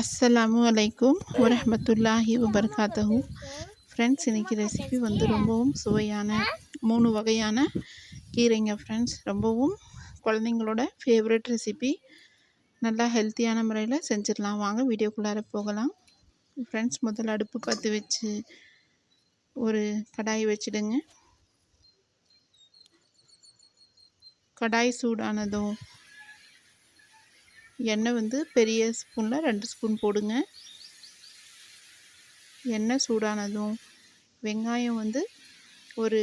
அஸ்ஸலாமு அலைக்கும் வரமத்துல்லாஹி வபர்காத்தஹு ஃப்ரெண்ட்ஸ் இன்றைக்கி ரெசிபி வந்து ரொம்பவும் சுவையான மூணு வகையான கீரைங்க ஃப்ரெண்ட்ஸ் ரொம்பவும் குழந்தைங்களோட ஃபேவரட் ரெசிபி நல்லா ஹெல்த்தியான முறையில் செஞ்சிடலாம். வாங்க வீடியோக்குள்ளார போகலாம். ஃப்ரெண்ட்ஸ் முதல்ல அடுப்பு பற்ற வச்சு ஒரு கடாய் வச்சுடுங்க. கடாய் சூடானதும் எண்ணெய் வந்து பெரிய ஸ்பூனில் ரெண்டு ஸ்பூன் போடுங்க. எண்ணெய் சூடானதும் வெங்காயம் வந்து ஒரு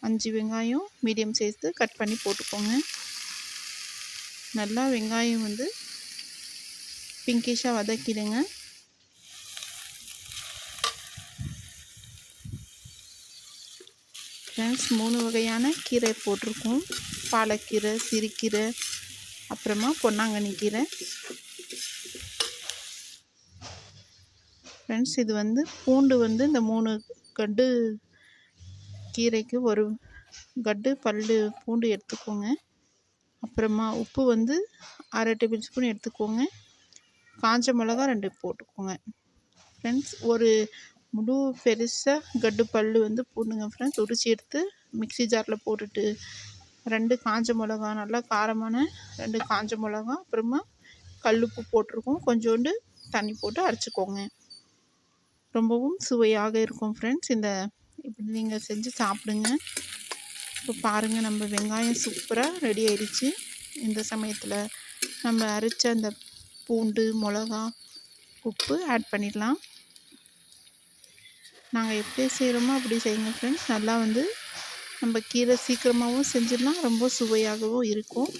அஞ்சு வெங்காயம் மீடியம் சைஸ்து கட் பண்ணி போட்டுக்கோங்க. நல்லா வெங்காயம் வந்து பிங்கிஷாக வதக்கிடுங்க. ஃப்ரெண்ட்ஸ் மூணு வகையான கீரை போட்டிருக்கோம். பாலக்கீரை சிறுக்கீரை அப்புறமா பொன்னாங்கண்ணி கீரை ஃப்ரெண்ட்ஸ் இது வந்து பூண்டு வந்து இந்த மூணு கட்டு கீரைக்கு ஒரு கட்டு பல் பூண்டு எடுத்துக்கோங்க. அப்புறமா உப்பு வந்து அரை டேபிள் ஸ்பூன் எடுத்துக்கோங்க. காஞ்ச மிளகா ரெண்டு போட்டுக்கோங்க. ஃப்ரெண்ட்ஸ் ஒரு முழு பெருசாக கட்டு பல் வந்து பூண்டுங்க ஃப்ரெண்ட்ஸ் உரிச்சி எடுத்து மிக்சி ஜாரில் போட்டுட்டு ரெண்டு காஞ்ச மிளகா நல்லா காரமான ரெண்டு காஞ்ச மிளகா அப்புறமா கல்லுப்பு போட்டிருக்கோம். கொஞ்சோண்டு தண்ணி போட்டு அரைச்சிக்கோங்க. ரொம்பவும் சுவையாக இருக்கும் ஃப்ரெண்ட்ஸ் இந்த இப்படி நீங்கள் செஞ்சு சாப்பிடுங்க. இப்போ பாருங்கள் நம்ம வெங்காயம் சூப்பராக ரெடி ஆயிடுச்சு. இந்த சமயத்தில் நம்ம அரைச்ச அந்த பூண்டு மிளகா உப்பு ஆட் பண்ணிடலாம். நாங்கள் எப்படி செய்கிறோமோ அப்படி செய்யுங்க ஃப்ரெண்ட்ஸ் நல்லா வந்து நம்ம கீரை சீக்கிரமாகவும் செஞ்சிடலாம். ரொம்ப சுவையாகவும் இருக்கும்.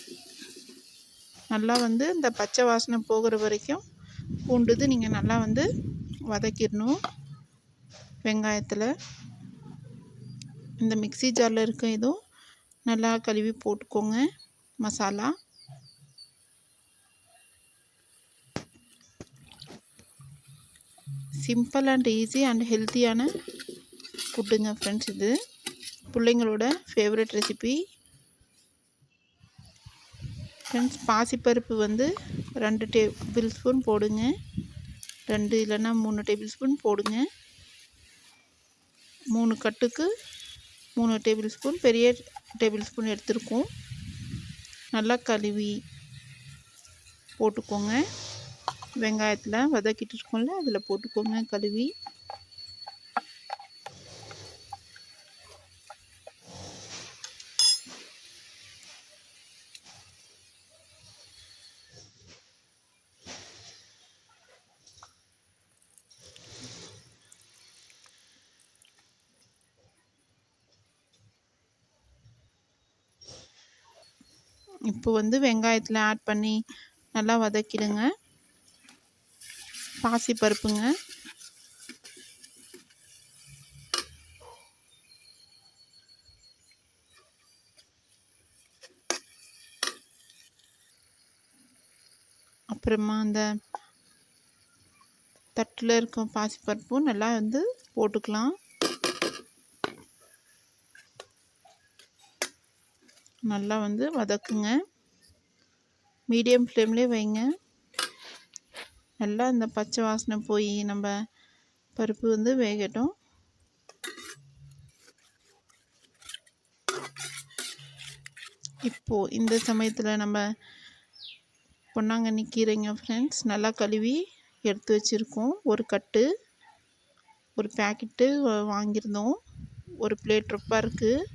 நல்லா வந்து இந்த பச்சை வாசனை போகிற வரைக்கும் பூண்டுது. நீங்கள் நல்லா வந்து வதக்கிடணும். வெங்காயத்தில். இந்த மிக்சி ஜாரில் இருக்க இதுவும் நல்லா கழுவி போட்டுக்கோங்க. Masala. Simple and easy and ஹெல்த்தியான ஃபுட்டுங்க ஃப்ரெண்ட்ஸ் இது. பிள்ளைங்களோட ஃபேவரட் ரெசிபி ஃப்ரெண்ட்ஸ் பாசிப்பருப்பு வந்து ரெண்டு டேபிள் ஸ்பூன் போடுங்க. ரெண்டு இல்லைன்னா மூணு டேபிள் ஸ்பூன் போடுங்க. மூணு கட்டுக்கு மூணு டேபிள் ஸ்பூன் பெரிய டேபிள் ஸ்பூன் எடுத்துருக்கோம். நல்லா கழுவி போட்டுக்கோங்க. வெங்காயத்தில் வதக்கிட்டு இருக்கோம்ல அதில் போட்டுக்கோங்க கழுவி. இப்போ வந்து வெங்காயத்தில் ஆட் பண்ணி நல்லா வதக்கிடுங்க. பாசி பருப்புங்க. அப்புறமா அந்த தட்டில் இருக்கும் பாசிப்பருப்பும் நல்லா வந்து போட்டுக்கலாம். நல்லா வந்து வதக்குங்க. மீடியம் ஃப்ளேம்லேயே வைங்க. நல்லா இந்த பச்சை வாசனை போய் நம்ம பருப்பு வந்து வேகட்டும். இப்போது இந்த சமயத்தில் நம்ம பொன்னாங்கண்ணி கீரைங்க ஃப்ரெண்ட்ஸ் நல்லா கழுவி எடுத்து வச்சுருக்கோம். ஒரு கட்டு ஒரு பேக்கெட்டு வாங்கியிருந்தோம். ஒரு பிளேட் ரொப்பாக இருக்குது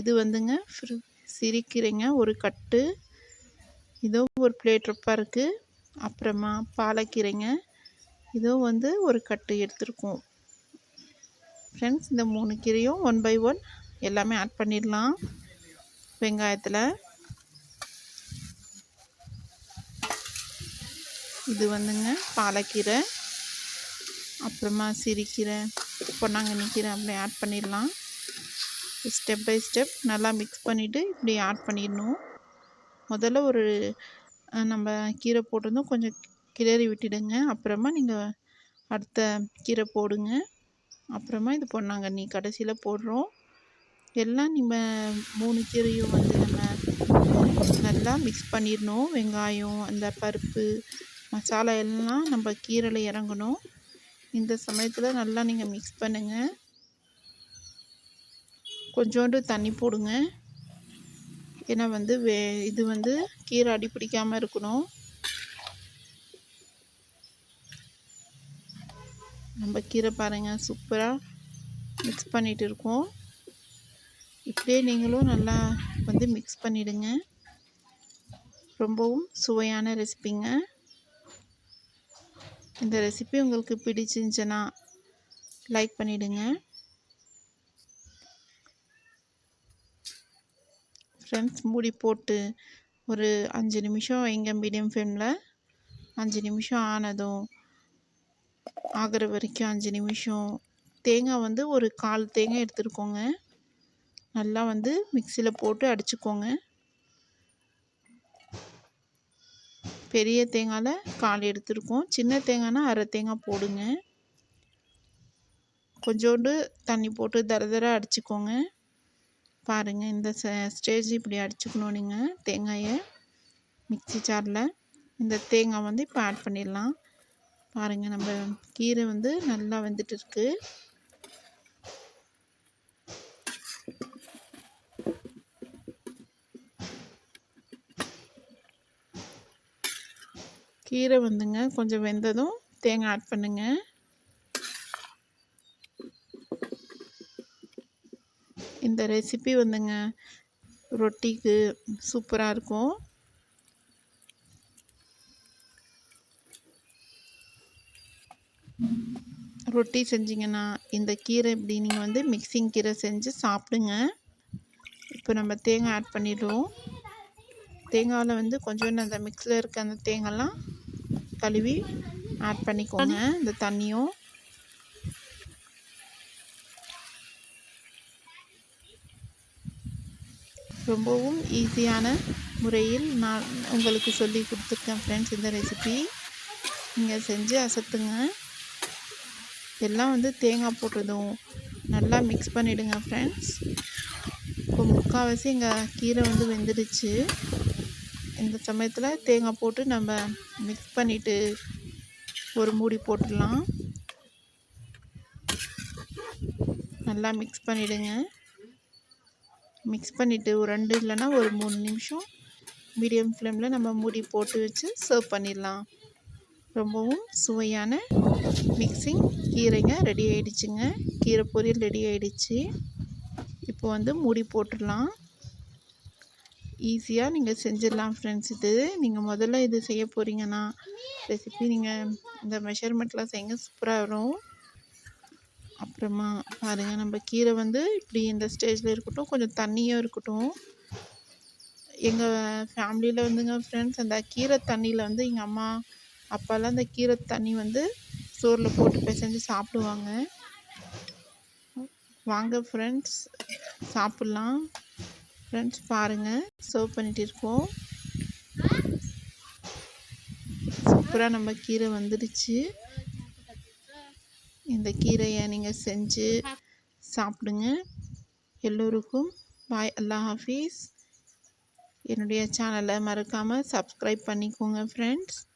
இது வந்துங்க சிரிக்கிறீங்க. ஒரு கட்டு. இதோ ஒரு பிளேட் ரொப்பாக இருக்குது அப்புறமா பாலக்கீரைங்க. இதோ வந்து ஒரு கட்டு எடுத்துருக்கோம். ஃப்ரெண்ட்ஸ் இந்த மூணு கீரையும் ஒன் பை ஒன் எல்லாமே ஆட் பண்ணிடலாம். வெங்காயத்தில். இது வந்துங்க பாலக்கீரை. அப்புறமா சிறுக்கீரை பொன்னாங்கண்ணி கீரை அப்படி ஆட் பண்ணிடலாம். ஸ்டெப் பை ஸ்டெப் நல்லா மிக்ஸ் பண்ணிவிட்டு இப்படி ஆட் பண்ணிடணும். முதல்ல ஒரு நம்ம கீரை போட்டிருந்தோம். கொஞ்சம் கிளறி விட்டுடுங்க. அப்புறமா நீங்கள் அடுத்த கீரை போடுங்க. அப்புறமா இது பொன்னாங்கண்ணி கடைசியில் போடுறோம். எல்லாம் நம்ம மூணு கீரையும் வந்து நம்ம நல்லா மிக்ஸ் பண்ணிடணும். வெங்காயம் அந்த பருப்பு மசாலா எல்லாம் நம்ம கீரையில் இறங்கணும். இந்த சமயத்தில் நல்லா நீங்கள் மிக்ஸ் பண்ணுங்கள் கொஞ்சோண்டு தண்ணி போடுங்க. ஏன்னா வந்து வே இது வந்து கீரை அடி பிடிக்காமல் இருக்கணும். நம்ம கீரை பாருங்கள் சூப்பராக மிக்ஸ் பண்ணிகிட்டு இருக்கோம். இப்படியே நீங்களும் நல்லா வந்து மிக்ஸ் பண்ணிவிடுங்க ரொம்பவும் சுவையான ரெசிபிங்க இந்த ரெசிபி உங்களுக்கு பிடிச்சிருந்துச்சுன்னா லைக் பண்ணிவிடுங்க ஃப்ரெண்ட்ஸ் மூடி போட்டு ஒரு அஞ்சு நிமிஷம் வைங்க மீடியம் ஃப்ளேமில் அஞ்சு நிமிஷம் ஆனதும் ஆகிற வரைக்கும் அஞ்சு நிமிஷம். தேங்காய் வந்து ஒரு கால் தேங்காய் எடுத்துருக்கோங்க. நல்லா வந்து மிக்சியில் போட்டு அடிச்சுக்கோங்க. பெரிய தேங்காயில் கால் எடுத்துருக்கோம். சின்ன தேங்காய்னா அரை தேங்காய் போடுங்க. கொஞ்சோண்டு தண்ணி போட்டு தர தர அடிச்சுக்கோங்க. பாருங்கள் இந்த ஸ்டேஜ் இப்படி அடிச்சுக்கணும் நீங்கள் தேங்காயை மிக்சி ஜாரில். இந்த தேங்காய் வந்து இப்போ ஆட் பண்ணிடலாம். பாருங்கள் நம்ம கீரை வந்து நல்லா வந்துட்டு இருக்கு கீரை வந்துங்க கொஞ்சம் வெந்ததும் தேங்காய் ஆட் பண்ணுங்கள் இந்த ரெசிபி வந்துங்க ரொட்டிக்கு சூப்பராக இருக்கும். ரொட்டி செஞ்சிங்கன்னா இந்த கீரை இப்படி நீங்கள் வந்து மிக்சிங் கீரை செஞ்சு சாப்பிடுங்க. இப்போ நம்ம தேங்காய் ஆட் பண்ணிடுவோம் தேங்காயில் வந்து கொஞ்சோண்டு அந்த மிக்ஸில் இருக்க அந்த தேங்காய்லாம் கழுவி ஆட் பண்ணிக்கோங்க. இந்த தண்ணியும் ரொம்பவும் ஈஸியான முறையில் நான் உங்களுக்கு சொல்லி கொடுத்துருக்கேன் ஃப்ரெண்ட்ஸ் இந்த ரெசிபி நீங்கள் செஞ்சு அசத்துங்க. எல்லாம் வந்து தேங்காய் போட்டதும் நல்லா மிக்ஸ் பண்ணிவிடுங்க ஃப்ரெண்ட்ஸ் இப்போ முக்கால்வாசி எங்கள் கீரை வந்து வெந்துடுச்சு. இந்த சமயத்தில் தேங்காய் போட்டு நம்ம மிக்ஸ் பண்ணிவிட்டு ஒரு மூடி போட்டுடலாம். நல்லா மிக்ஸ் பண்ணிவிடுங்க மிக்ஸ் பண்ணிவிட்டு ஒரு ரெண்டு இல்லைன்னா ஒரு மூணு நிமிஷம் மீடியம் ஃப்ளேமில் நம்ம மூடி போட்டு வச்சு சர்வ் பண்ணிடலாம். ரொம்பவும் சுவையான மிக்சிங் கீரைங்க ரெடி ஆகிடுச்சுங்க கீரை பொரியல் ரெடி ஆகிடுச்சு இப்போ வந்து மூடி போட்டுடலாம். ஈஸியாக நீங்கள் செஞ்சிடலாம் ஃப்ரெண்ட்ஸ் இது. நீங்கள் முதல்ல இது செய்ய போகிறீங்கன்னா ரெசிபி நீங்கள் இந்த மெஷர்மெண்ட்லாம் செய்யுங்க சூப்பராக வரும். அப்புறமா பாருங்கள் நம்ம கீரை வந்து இப்படி இந்த ஸ்டேஜில் இருக்கட்டும் கொஞ்சம் தண்ணியும் இருக்கட்டும். எங்கள் ஃபேமிலியில் வந்துங்க ஃப்ரெண்ட்ஸ் அந்த கீரை தண்ணியில் வந்து எங்கள் அம்மா அப்பாலாம் அந்த கீரை தண்ணி வந்து சோறில் போட்டு பிசைஞ்சு சாப்பிடுவாங்க. வாங்க ஃப்ரெண்ட்ஸ் சாப்பிட்லாம். ஃப்ரெண்ட்ஸ் பாருங்கள் சர்வ் பண்ணிகிட்டு இருக்கோம். சூப்பராக நம்ம கீரை வந்துடுச்சு. இந்த கீரையை நீங்கள் செஞ்சு சாப்பிடுங்க. எல்லோருக்கும் பாய் அல்லா ஹாஃபீஸ். என்னுடைய சேனலை மறக்காமல் சப்ஸ்கிரைப் பண்ணிக்கோங்க ஃப்ரெண்ட்ஸ்